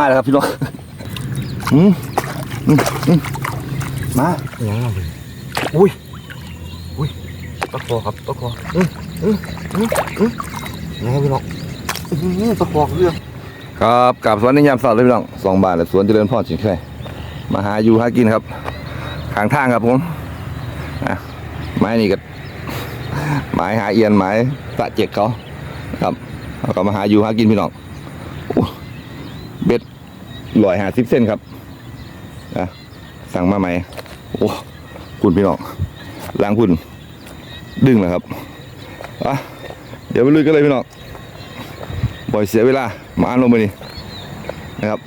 มาแล้วครับพี่น้องอืมอืมอืมมายังไงอุ้ยอุ้ยตะคอครับตะคออืมอืมอืมอืมยังไงพี่น้องอืมตะคอเรื่องครับกับสวนในยามเสาร์เลยพี่น้องสองบาทและสวนเจริญพรสิงห์แค่มาหาอยู่หากินครับข้างทางครับผมอะไม้นี่ก็ไม้หาเอียนไม้ตะเจ็กเขาครับเขาก็มาหาอยู่หากินพี่น้องโอ้เบ็ด ลอยหาสิบเส้นครับอะสั่งมาใหม่โอ้คุณพี่น้องล้างคุณดึงแล้วครับอะเดี๋ยวไปลุยกันเลยพี่น้องบ่อยเสียเวลามาอ่านลงไปนี่นะครับ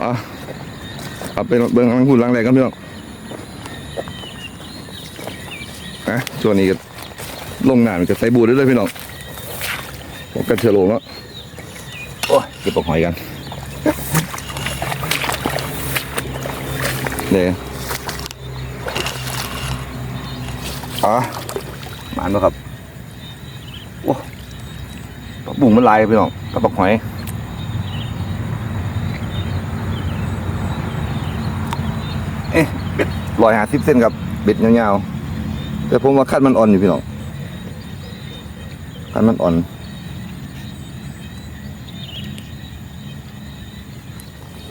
อะเอาเป็นเบิ้งลังหุ่นลังแรงกันพี่น้องนะช่วงนี้ก็ลงน้ำก็ใส่บูดได้เลยพี่น้อง กันเชือโรคแล้วโอ้ยเก็บปลอกหอยกันเนี่ยอะมานบ่ครับโอ้ปลาบุ้งมันลายพี่น้องกระปักหอยเอ๊ะเบ็ดลอยหาสิบเส้นครับเบ็ดยาวๆแต่ผมว่าคัดมันอ่อนอยู่พี่น้องคัดมันอ่อน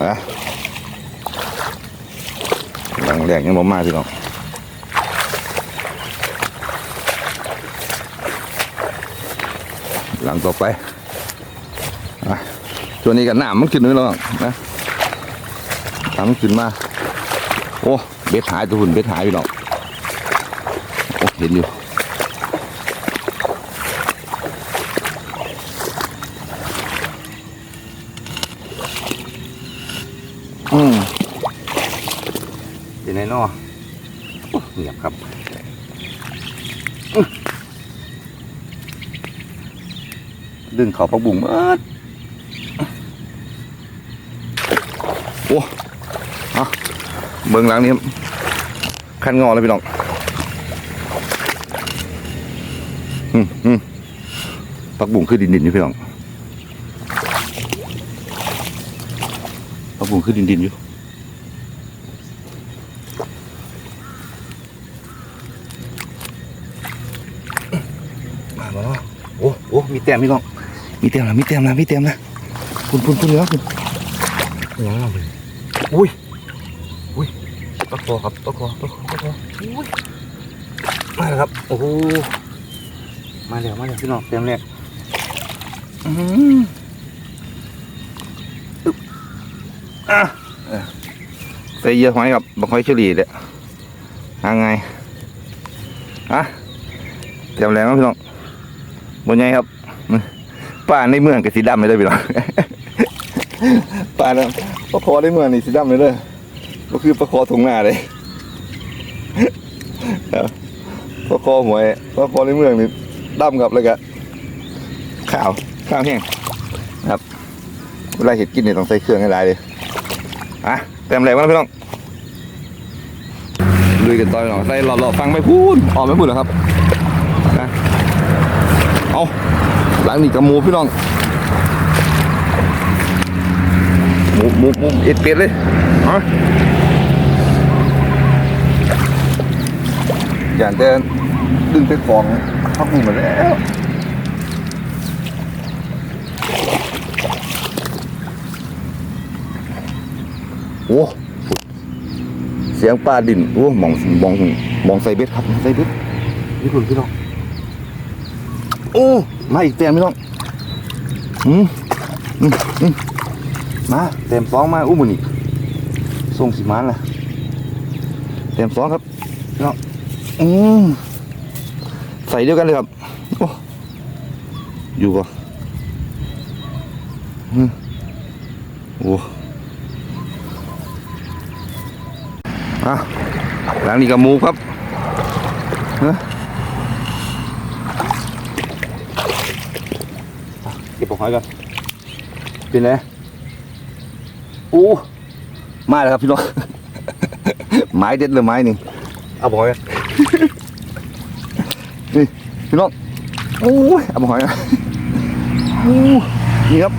อะหลังแรกยังบ่มาพี่น้องหลังต่อไปอะช่วงนี้กันน้ำมันขึ้นด้วยแล้วนะน้ำมันขึ้นมา โอ้ เบ็ดหายตัวหุ่นเบ็ดหายไปหรอกโอ้เห็นอยู่ อืมเป็นไงเนาะโอ้เงียบครับดึงเขาพักบุ่งเบิดโอ้เอาเบื้องหลังนี้คันงอเลยพี่น้องอืมอืมพักบุ่งคือดินดินอยู่พี่น้องพักบุ่งคือดินดินอยู่มามาแล้วโอ้โอ้มี แต้มพี่น้อง มีเต็มนะมีเต็มนะมีเต็มนะคุณคุณคุณแล้วคุณยังไงอุ้ยอุ้ยตะคอครับตะคอตะคอตะคออุ้ยมาแล้วครับโอ้โหมาแล้วมาแล้วพี่น้องเต็มแรกอื้อหืออึ๊บอะเออใส่เยอะหอยครับบักหอยเฉลี่ยเลยหาไงอะเต็มแรงแล้วพี่น้องบนไงครับ ป้าในเมืองกับสีดำเลยเด้อพี่น้องป้าเนี่ยปลาคอในเมืองนี่สีดำเลยเด้อก็คือปลาคอถุงหน้าเลย ครับปลาคอหวยปลาคอในเมืองนี่ดำกับแล้วก็ข้าวข้าวแห้งครับเวลาเห็ดกินเนี่ยต้องใส่เครื่องให้หลายเลยอะเต็มแรงแล้วพี่น้องลุยกันต่อพี่น้องใส่หลอดๆฟังไม่พูดออกไม่พูดเหรอครับนะเอา หลังนี่กับหมูพี่น้องหมูหมูหมูเอ็ดเป็ดเลยฮะอย่างเดินดึงไปของพักหมูมาแล้วโอ้เสียงปลาดินโอ้มองมองมองใส่เบ็ดครับใส่เบ็ดนี่คุณพี่น้องโอ้ มาอีกเต็มพี่น้องอืมอืมอืมมาเต็มสองมาอู้มือนี่ส่งสิมานล่ะเต็มสองครับพี่น้องอืมใส่เดียวกันเลยครับโอ้อยู่ก่อนอืมโอ้อะหลังนี้กับมูครับเฮ้อะเก็บปลอก หอยก่อนเป็นไงอู้มาแล้วครับพี่น้องไม้เด็ดเลยไม้นี่เอาบอยนี่พี่น้องโอ้ยเอาปลอกหอยนะอู้นี่ครับ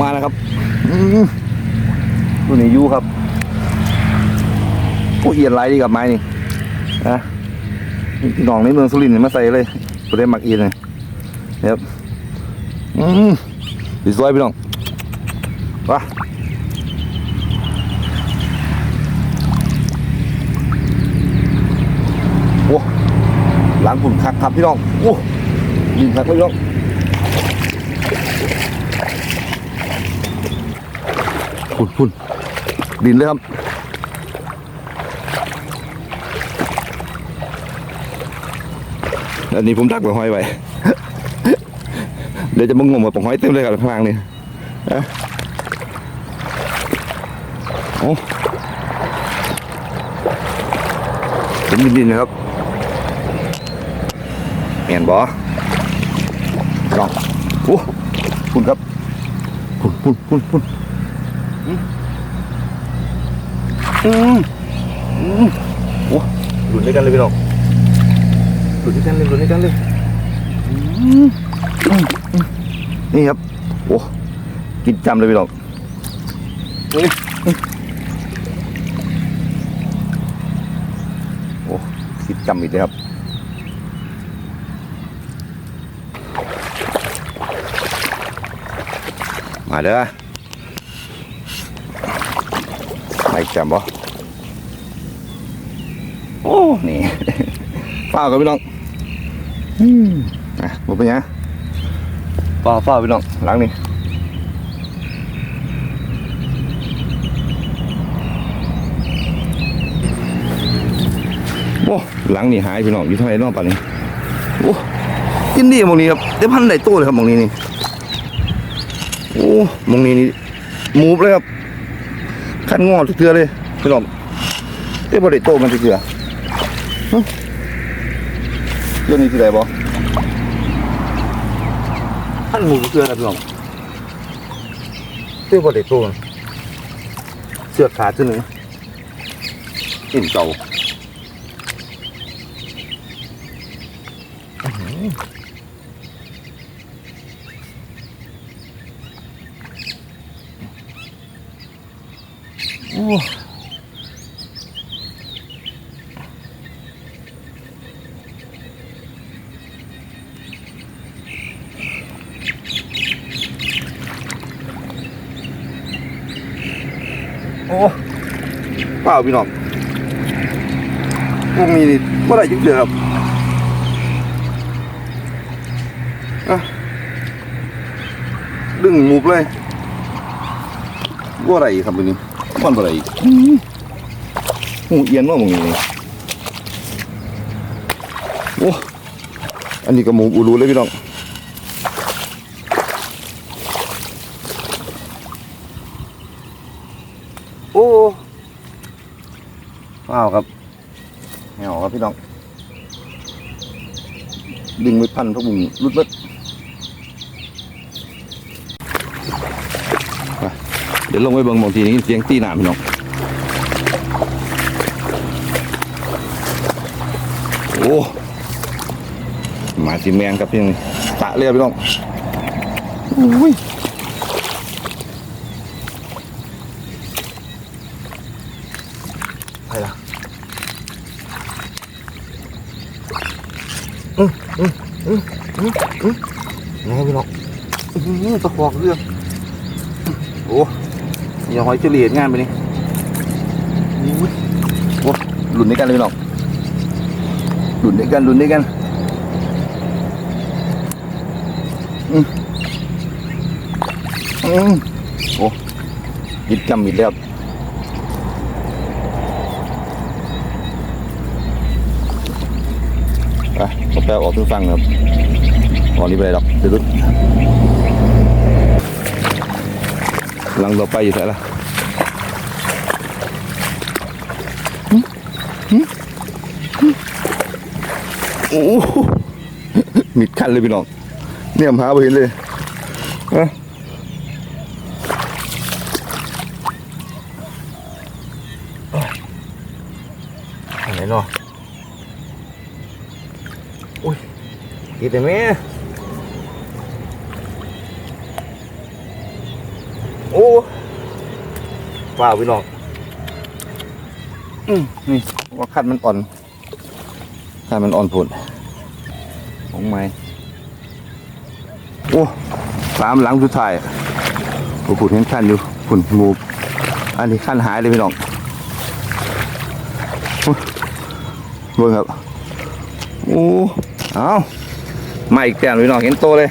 มาแล้วครับอืมตัวนี้อยูครับผู้เอียนไรดีกับไม้นี่นะพี่น้องในเมืองสุรินทร์นี่มาใส่เลยตัวได้หมักเอียนเลยนะครับ อืมดีสวยพี่น้องว้าโอ้หลังฝุ่นคักครับพี่น้องโอ้ยิงคักพี่น้องพุ่นพุ่นดินเลยครับอันนี้ผมดักปลาหอยไว้ เดี๋ยวจะมางมกับปลาหอยเต็มเลยครับข้างล่างนี่อะโอ้ผมดินดินนะครับเห็นบ่ลองโอ้พุ่นครับพุ่นพุ่นพุ่นพุ่นอืมอืมโอ้หลุดด้วยกันเลยพี่น้องหลุดด้วยกันเลยหลุดด้วยกันเลยอืม นี่ครับ โอ้กินจำเลยพี่น้องนี่นี่โอ้กินจำอีกเลยครับมาเด้อไม่จำบ่โอ้ นี่ฝ้าวกับพี่น้อง อืมอะบ่เป็นหยัง ฝ้าวฝ้าวพี่น้องหลังนี่โอ้หลังนี่หายพี่น้องอยู่ทางไหนน้องป่านนี้โอ้กินดีมองนี้ครับได้พันได้ตัวเลยครับมองนี้นี่โอ้มองนี้นี่มูฟเลยครับขั้นงอทุกเทือเลยพี่น้องเอ้บริโตมันทุกเทือเรื่องนี้คืออะไร บ่ขันงูทุกเทือนะพี่น้องเอ้บริโตมันเสือกขาดตัวหนึ่งอิ่มเก่าอื้อหือโอ้ โอ้เปล่าพี่น้องพวกนี้นี่เมื่อไหร่จะเจอครับอะดึงหมูบเลยว่าอะไรอีกครับวันนี้มันอะไรอีกอื้อหูเอียนว่ามึงนี่โอ้อันนี้ก็หมูอูรูเลยพี่น้องโอ้ ว้าวครับเหวครับพี่น้องดึงไปพันพวกมึงรุดเบิดเดี๋ยวลงไปเบิ่งบางทีนี้เสียงตีหนามพี่น้องโอ้มาสีแมงครับพี่น้องตะเลยบพี่น้องอุ้ยไปละอืมอื มอืมอืมอืมนี่ครับพี่น้องอื้อตะขอกเรื่องโอ้อย่าหอยเฉลี่ยงานไปนี่โอ้หลุนด้วยกันเลยพี่น้องหลุนด้วยกันหลุนด้วยกันอืมอืมโอ้ยิดจำมิดแล้ว ไปเอาแปลออกทุกฟังครับตอนนี้ไปดอกเดี๋ยวดูหลังต่อไปอยู่ไหนล่ะหึหึหึโอ้โหมิดคันเลยพี่น้องเนี่ยมหาไปเห็นเลยฮะไหนเนาะอุ้ย กินแต่แม่อ้ว้าวพี่น้องอืมนี่ว่าคันมันอ่อนคันมันอ่อนผุนของไม้โอ้สามหลังสุดท้ายโอ้ผุนเห็นขั้นอยู่ผุนงูอันนี้ขั้นหายเลยพี่น้องโอ้ยเบิ่งครับ โอ้ เอา มาอีกแต้มพี่น้องเห็นโตเลย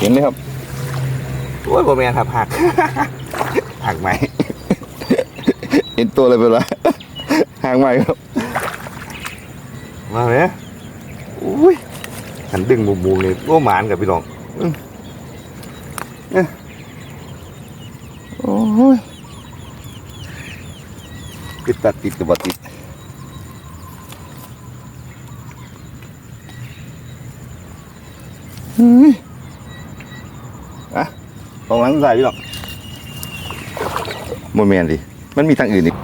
เห็นไหมครับโอ้ยโบแมนครับหักหักไหมเห็นตัวเลยเป็นไรห่างใหม่ครับมาเลยอุ้ยหันดึงมุมมุมเลยโอ้หมานกับพี่น้องโอ้ยติดตัดติดกับบ่ติดเฮ้ยอะตรงห ลังใส่พี่หรอกโมเมนดิมันมีทางอื่นอีก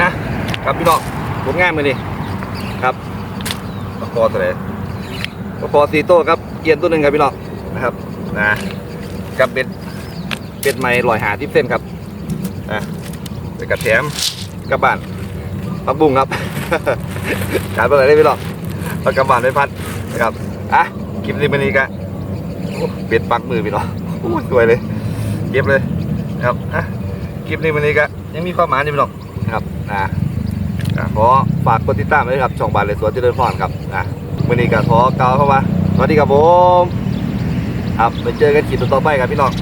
นะครับพี่น้องผลงานมือนี่ครับตะกอตัวไหนตะกอซีโต้ครับเอียนตัวหนึ่งครับพี่น้องนะครับนะกับเบ็ดเบ็ดไม้ลอยหาทิพเส้นครับนะไปกระแถมกลับบ้านพักบุ้งครับการไปไหนได้พี่น้องเอากลับบ้านไปพัดนะครับอะคลิปนี้มันนี้กะโอ้ เบ็ดปักมือพี่น้องอู้สวยเลย เก็บเลยนะครับอะคลิปนี้วันนี้ก็ยังมีความหมายอยู่พี่น้องนะครับอะขอฝากกดติดตามด้วยครับช่องบานเลยสวนเจริญพรครับอะวันนี้ก็ขอกล่าวเข้ามาสวัสดีครับผมครับไปเจอกันคลิปต่อไปครับพี่น้อง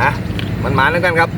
อะมันหมาแล้วกันครับ